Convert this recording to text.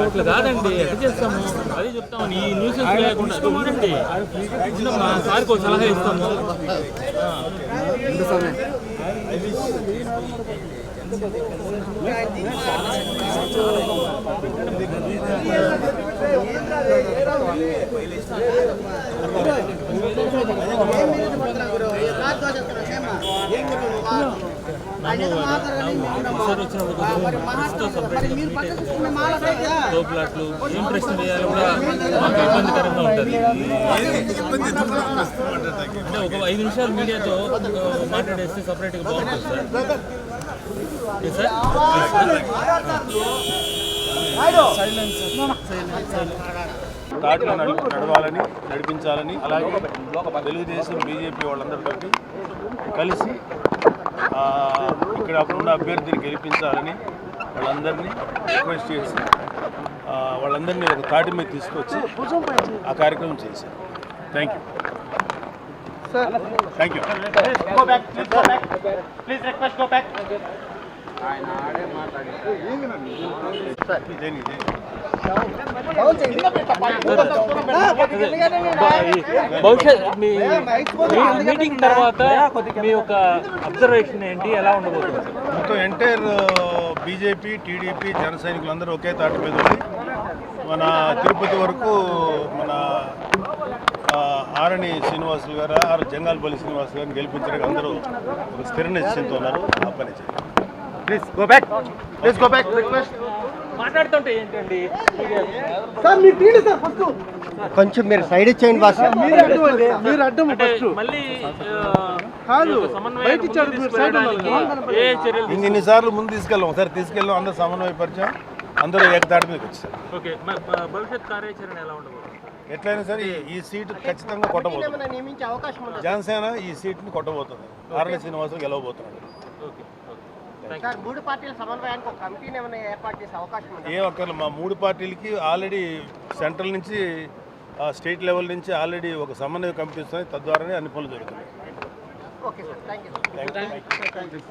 అట్లా కాదండి ఎట్లా చేస్తాము అదే చెప్తాము ఈ న్యూస్ లేకుండా చూడండి ముందు మా సార్కి ఒక సలహా ఇస్తాము తోపులాట్లు ఏం ప్రశ్న వేయాలో కూడా మాకు ఇబ్బందికరంగా ఉంటుంది. అంటే ఒక ఐదు నిమిషాలు మీడియాతో మాట్లాడేస్తే సపరేట్గా బాగుంటుంది సార్. తాటిలో నడు- నడవాలని నడిపించాలని అలాగే తెలుగుదేశం బీజేపీ వాళ్ళందరితో కలిసి ఇక్కడ అప్పుడున్న అభ్యర్థిని గెలిపించాలని వాళ్ళందరినీ రిక్వెస్ట్ చేసి వాళ్ళందరినీ ఒక తాటి మీద తీసుకొచ్చి ఆ కార్యక్రమం చేశారు. థ్యాంక్ యూ థ్యాంక్ యూ ఇదే ఇదే భవిష్యత్ మీ మీటింగ్ తర్వాత మీ యొక్క అబ్జర్వేషన్ ఏంటి? ఎలా ఉండబోతుంది? మొత్తం ఎంటైర్ బీజేపీ టీడీపీ జన సైనికులందరూ ఒకే తాటి మీద ఉంది మన తిరుపతి వరకు మన uh, ఆరణి శ్రీనివాసులు గారు ఆరు జంగాలపల్లి శ్రీనివాస్ గారిని గెలిపించడానికి అందరూ ఒక స్థిర నిశ్చయంతో ఉన్నారు. ఆ పని చేయాలి please go back please go back request మాట్లాడుతుంటే ఏంటండి? కొంచెం మీరు సైడ్ ఇచ్చేయండి బాస్ మీరు అడ్డం అంటే ఫస్ట్ మళ్ళీ కాదు, సమన్వయం బయట ఇచ్చాడు, మీరు సైడ్ ఉండాలి. ఏ చర్యలు ఇంక ఇన్నిసార్లు ముందు తీసుకెళ్ళాం. ఒకసారి తీసుకెళ్ళాం అందరూ సమన్వయపరిచాం. అందరూ ఏకతాటి మీదకి వచ్చారు. ఓకే భవిష్యత్ కార్యాచరణ ఎలా ఉండబోతుంది? ఎట్లయినా సరే ఈ- సీటు ఖచ్చితంగా కొట్టబోతుంది. నియమించే అవకాశం ఉంది? జనసేన ఈ సీట్ని కొట్టబోతుంది. ఆరణి శ్రీనివాసులు గెలవబోతున్నాడు ఓకే. సార్ మూడు పార్టీల సమన్వయానికి ఒక కమిటీని ఏమైనా ఏర్పాటు చేసే అవకాశం ఉంది? ఏ ఒక్కరు మా మూడు పార్టీలకి ఆల్రెడీ సెంట్రల్ నుంచి స్టేట్ లెవెల్ నుంచి ఆల్రెడీ ఒక సమన్వయ కమిటీ వస్తుంది. తద్వారానే అన్ని పనులు జరుగుతున్నాయి okay sir thank you thank you